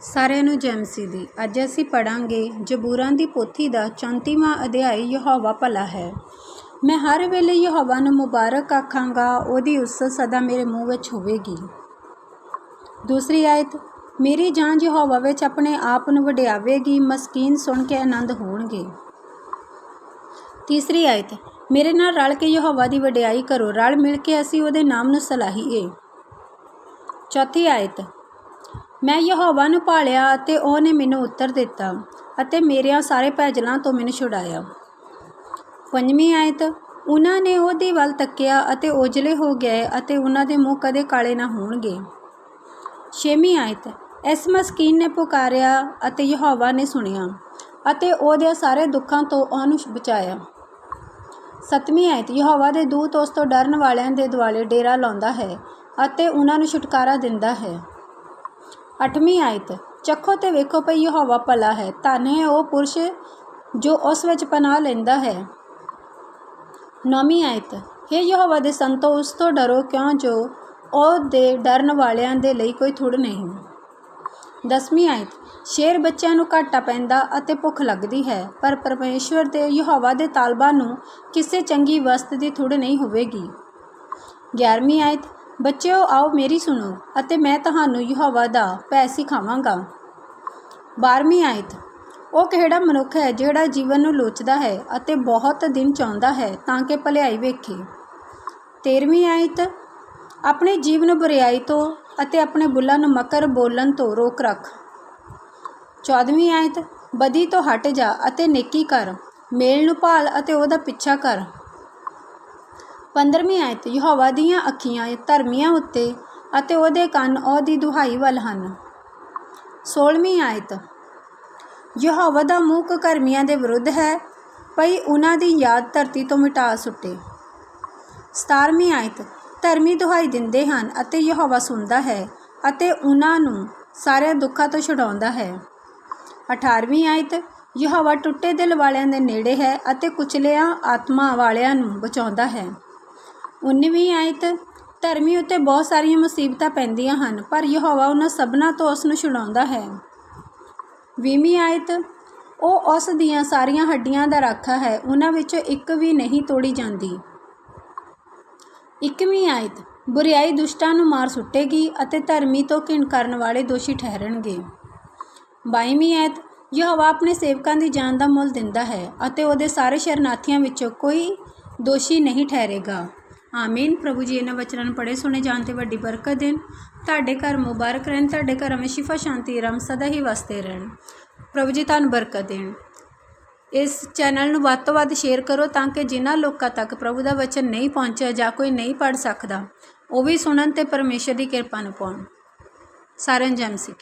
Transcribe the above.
ਸਾਰਿਆਂ ਨੂੰ ਜੈਮਸੀ ਦੀ। ਅੱਜ ਅਸੀਂ ਪੜਾਂਗੇ ਜਬੂਰਾਂ ਦੀ ਪੋਥੀ ਦਾ 34ਵਾਂ ਅਧਿਆਇ ਯਹੋਵਾ ਭਲਾ ਹੈ। ਮੈਂ ਹਰ ਵੇਲੇ ਯਹੋਵਾ ਨੂੰ ਮੁਬਾਰਕ ਆਖਾਂਗਾ, ਉਹਦੀ ਉਸਤ ਸਦਾ ਮੇਰੇ ਮੂੰਹ ਵਿੱਚ ਹੋਵੇਗੀ। ਦੂਸਰੀ ਆਇਤ, ਮੇਰੀ ਜਾਨ ਯਹੋਵਾ ਵਿੱਚ ਆਪਣੇ ਆਪ ਨੂੰ ਵਡਿਆਵੇਗੀ, ਮਸਕੀਨ ਸੁਣ ਕੇ ਆਨੰਦ ਹੋਣਗੇ। ਤੀਸਰੀ ਆਇਤ, ਮੇਰੇ ਨਾਲ ਰਲ ਕੇ ਯਹੋਵਾ ਦੀ ਵਡਿਆਈ ਕਰੋ, ਰਲ ਮਿਲ ਕੇ ਅਸੀਂ ਉਹਦੇ ਨਾਮ ਨੂੰ ਸਲਾਹੀਏ। ਚੌਥੀ ਆਇਤ ਮੈਂ ਯਹੋਵਾ ਨੂੰ ਭਾਲਿਆ ਅਤੇ ਉਹਨੇ ਮੈਨੂੰ ਉੱਤਰ ਦਿੱਤਾ ਅਤੇ ਮੇਰਿਆਂ ਸਾਰੇ ਭੈਜਲਾਂ ਤੋਂ ਮੈਨੂੰ ਛੁਡਾਇਆ। ਪੰਜਵੀਂ ਆਇਤ, ਉਹਨਾਂ ਨੇ ਉਹਦੇ ਵੱਲ ਤੱਕਿਆ ਅਤੇ ਉਜਲੇ ਹੋ ਗਏ ਅਤੇ ਉਹਨਾਂ ਦੇ ਮੂੰਹ ਕਦੇ ਕਾਲੇ ਨਾ ਹੋਣਗੇ। ਛੇਵੀਂ ਆਇਤ, ਇਸ ਮਸਕੀਨ ਨੇ ਪੁਕਾਰਿਆ ਅਤੇ ਯਹੋਵਾ ਨੇ ਸੁਣਿਆ ਅਤੇ ਉਹਦੇ ਸਾਰੇ ਦੁੱਖਾਂ ਤੋਂ ਉਹਨੂੰ ਬਚਾਇਆ। ਸੱਤਵੀਂ ਆਇਤ, ਯਹੋਵਾ ਦੇ ਦੂਤ ਉਸ ਤੋਂ ਡਰਨ ਵਾਲਿਆਂ ਦੇ ਦੁਆਲੇ ਡੇਰਾ ਲਾਉਂਦਾ ਹੈ ਅਤੇ ਉਹਨਾਂ ਨੂੰ ਛੁਟਕਾਰਾ ਦਿੰਦਾ ਹੈ। ਅੱਠਵੀਂ ਆਇਤ, ਚੱਖੋ ਤੇ ਵੇਖੋ ਭਈ ਯਹੋਵਾ ਭਲਾ ਹੈ, ਧਨ ਹੈ ਉਹ ਪੁਰਸ਼ ਜੋ ਉਸ ਵਿੱਚ ਪਨਾਹ ਲੈਂਦਾ ਹੈ। ਨੌਵੀਂ ਆਇਤ हे ਯਹੋਵਾ ਦੇ ਸੰਤੋ, ਉਸ ਤੋਂ ਡਰੋ ਕਿਉਂ ਜੋ? ਉਹ ਦੇ ਡਰਨ ਵਾਲਿਆਂ ਦੇ ਲਈ ਕੋਈ ਥੁੜ ਨਹੀਂ। ਦਸਵੀਂ ਆਇਤ, ਸ਼ੇਰ ਬੱਚਿਆਂ ਨੂੰ ਘਾਟਾ ਪੈਂਦਾ ਅਤੇ ਭੁੱਖ ਲੱਗਦੀ ਹੈ, ਪਰ ਪਰਮੇਸ਼ਵਰ ਦੇ ਯਹੋਵਾ ਦੇ ਤਾਲਬਾ ਨੂੰ ਕਿਸੇ ਚੰਗੀ ਵਸਤ ਦੀ ਥੁੜ ਨਹੀਂ ਹੋਵੇਗੀ। 11ਵੀਂ ਆਇਤ ਬੱਚਿਓ, ਆਓ ਮੇਰੀ ਸੁਣੋ ਅਤੇ ਮੈਂ ਤੁਹਾਨੂੰ ਯਹੋਵਾ ਦਾ ਭੈ ਸਿਖਾਵਾਂਗਾ। 12ਵੀਂ ਆਇਤ। ਉਹ ਕਿਹੜਾ ਮਨੁੱਖ ਹੈ ਜਿਹੜਾ ਜੀਵਨ ਨੂੰ ਲੋਚਦਾ ਹੈ ਅਤੇ ਬਹੁਤ ਦਿਨ ਚਾਹੁੰਦਾ ਹੈ ਤਾਂ ਕਿ ਭਲਾਈ ਵੇਖੇ? 13ਵੀਂ ਆਇਤ। ਆਪਣੇ ਜੀਵਨ ਨੂੰ ਬੁਰੀਾਈ ਤੋਂ ਅਤੇ ਆਪਣੇ ਬੁੱਲਾਂ ਨੂੰ ਮਕਰ ਬੋਲਣ ਤੋਂ ਰੋਕ ਰੱਖ। 14ਵੀਂ ਆਇਤ। ਬਦੀ ਤੋਂ ਹਟ ਜਾ ਅਤੇ ਨੇਕੀ ਕਰ। ਮੇਲ ਨੂੰ ਭਾਲ ਅਤੇ ਉਹਦਾ ਪਿੱਛਾ ਕਰ। 15ਵੀਂ ਆਇਤ, ਯਹੋਵਾ ਦੀਆਂ ਅੱਖੀਆਂ ਧਰਮੀਆਂ ਉੱਤੇ ਅਤੇ ਉਹਦੇ ਕੰਨ ਉਹਦੀ ਦੁਹਾਈ ਵੱਲ ਹਨ। 16ਵੀਂ ਆਇਤ, ਯਹੋਵਾ ਦਾ ਮੂੰਹ ਕੁਕਰਮੀਆਂ ਦੇ ਵਿਰੁੱਧ ਹੈ ਭਈ ਉਹਨਾਂ ਦੀ ਯਾਦ ਧਰਤੀ ਤੋਂ ਮਿਟਾ ਸੁੱਟੇ। 17ਵੀਂ ਆਇਤ, ਧਰਮੀ ਦੁਹਾਈ ਦਿੰਦੇ ਹਨ ਅਤੇ ਯਹੋਵਾ ਸੁਣਦਾ ਹੈ ਅਤੇ ਉਹਨਾਂ ਨੂੰ ਸਾਰੇ ਦੁੱਖਾਂ ਤੋਂ ਛੁਡਾਉਂਦਾ ਹੈ। 18ਵੀਂ ਆਇਤ, ਯਹੋਵਾ ਟੁੱਟੇ ਦਿਲ ਵਾਲਿਆਂ ਦੇ ਨੇੜੇ ਹੈ ਅਤੇ ਕੁਚਲਿਆਂ ਆਤਮਾ ਵਾਲਿਆਂ ਨੂੰ ਬਚਾਉਂਦਾ ਹੈ। 19ਵੀਂ ਆਇਤ, ਧਰਮੀ ਉੱਤੇ ਬਹੁਤ ਸਾਰੀਆਂ ਮੁਸੀਬਤਾਂ ਪੈਂਦੀਆਂ ਹਨ, ਪਰ ਯਹੋਵਾ ਉਹਨਾਂ ਸਭਨਾਂ ਤੋਂ ਉਸ ਨੂੰ ਛੁਡਾਉਂਦਾ ਹੈ। 20ਵੀਂ ਆਇਤ, ਉਹ ਉਸ ਦੀਆਂ ਸਾਰੀਆਂ ਹੱਡੀਆਂ ਦਾ ਰਾਖਾ ਹੈ, ਉਹਨਾਂ ਵਿੱਚੋਂ ਇੱਕ ਵੀ ਨਹੀਂ ਤੋੜੀ ਜਾਂਦੀ। 21ਵੀਂ ਆਇਤ, ਬੁਰੀਾਈ ਦੁਸ਼ਟਾਂ ਨੂੰ ਮਾਰ ਸੁੱਟੇਗੀ ਅਤੇ ਧਰਮੀ ਤੋਂ ਘਿਣ ਕਰਨ ਵਾਲੇ ਦੋਸ਼ੀ ਠਹਿਰਣਗੇ 22ਵੀਂ ਆਇਤ, ਯਹੋਵਾ ਆਪਣੇ ਸੇਵਕਾਂ ਦੀ ਜਾਨ ਦਾ ਮੁੱਲ ਦਿੰਦਾ ਹੈ ਅਤੇ ਉਹਦੇ ਸਾਰੇ ਸ਼ਰਨਾਰਥੀਆਂ ਵਿੱਚੋਂ ਕੋਈ ਦੋਸ਼ੀ ਨਹੀਂ ਠਹਿਰੇਗਾ। ਆਮੀਨ। ਪ੍ਰਭੂ ਜੀ, ਇਹਨਾਂ ਵਚਨਾਂ ਨੂੰ ਪੜ੍ਹੇ, ਸੁਣੇ, ਜਾਣ ਤੇ ਵੱਡੀ ਬਰਕਤ ਦੇਣ। ਤੁਹਾਡੇ ਘਰ ਮੁਬਾਰਕ ਰਹਿਣ, ਤੁਹਾਡੇ ਘਰ ਵਿੱਚ ਸ਼ਿਫਾ ਸ਼ਾਂਤੀ, ਆਰਾਮ, ਸਦਾ ਹੀ ਵਸਦੇ ਰਹਿਣ। ਪ੍ਰਭੂ ਜੀ ਤੁਹਾਨੂੰ ਬਰਕਤ ਦੇਣ। ਇਸ ਚੈਨਲ ਨੂੰ ਵੱਧ ਤੋਂ ਵੱਧ ਸ਼ੇਅਰ ਕਰੋ ਤਾਂ ਕਿ ਜਿਨ੍ਹਾਂ ਲੋਕਾਂ ਤੱਕ ਪ੍ਰਭੂ ਦਾ ਵਚਨ ਨਹੀਂ ਪਹੁੰਚਿਆ ਜਾਂ ਕੋਈ ਨਹੀਂ ਪੜ੍ਹ ਸਕਦਾ, ਉਹ ਵੀ ਸੁਣਨ ਤੇ ਪਰਮੇਸ਼ਰ ਦੀ ਕਿਰਪਾ ਨੂੰ ਪਾਉਣ। ਸਾਰਿਆਂ ਨੂੰ ਜੈ ਮਸੀਹ